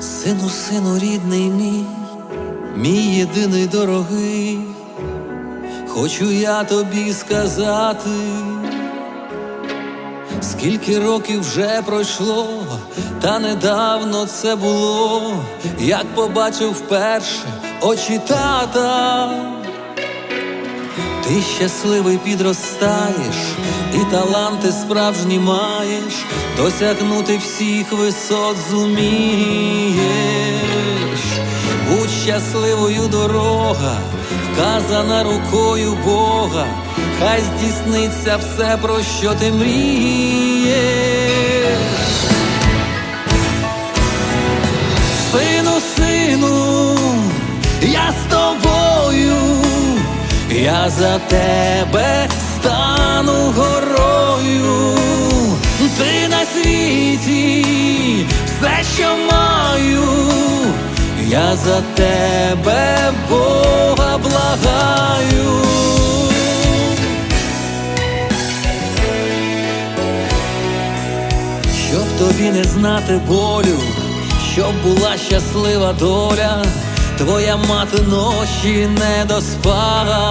Сину, сину, рідний мій, мій єдиний дорогий, хочу я тобі сказати, скільки років вже пройшло, та недавно це було, як побачив вперше очі тата. Ти щасливий підростаєш, і таланти справжні маєш, досягнути всіх висот зумієш. Будь щасливою дорога, вказана рукою Бога, хай здійсниться все, про що ти мрієш. За тебе стану горою, ти на світі все, що маю, я за тебе Бога благаю. Щоб тобі не знати болю, щоб була щаслива доля, твоя мати ночі не доспала,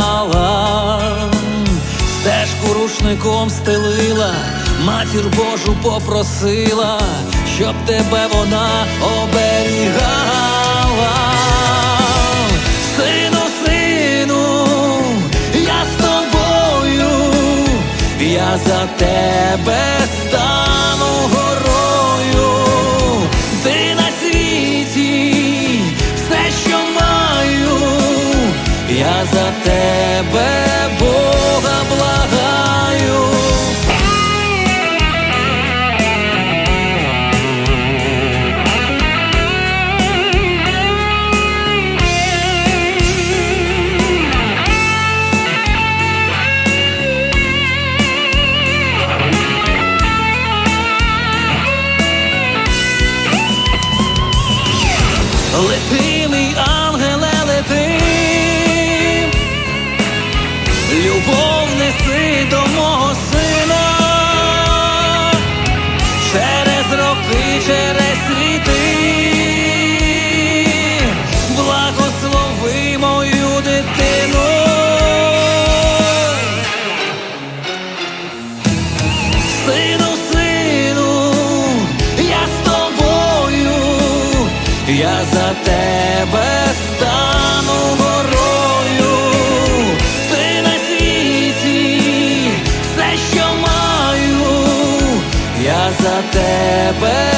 стежку рушником стелила, матір Божу попросила, щоб тебе вона оберігала. Сину, сину, я з тобою, я за тебе стану тебе Бога благаю. Лети, мій я за тебе стану горою, ти на світі, все, що маю, я за тебе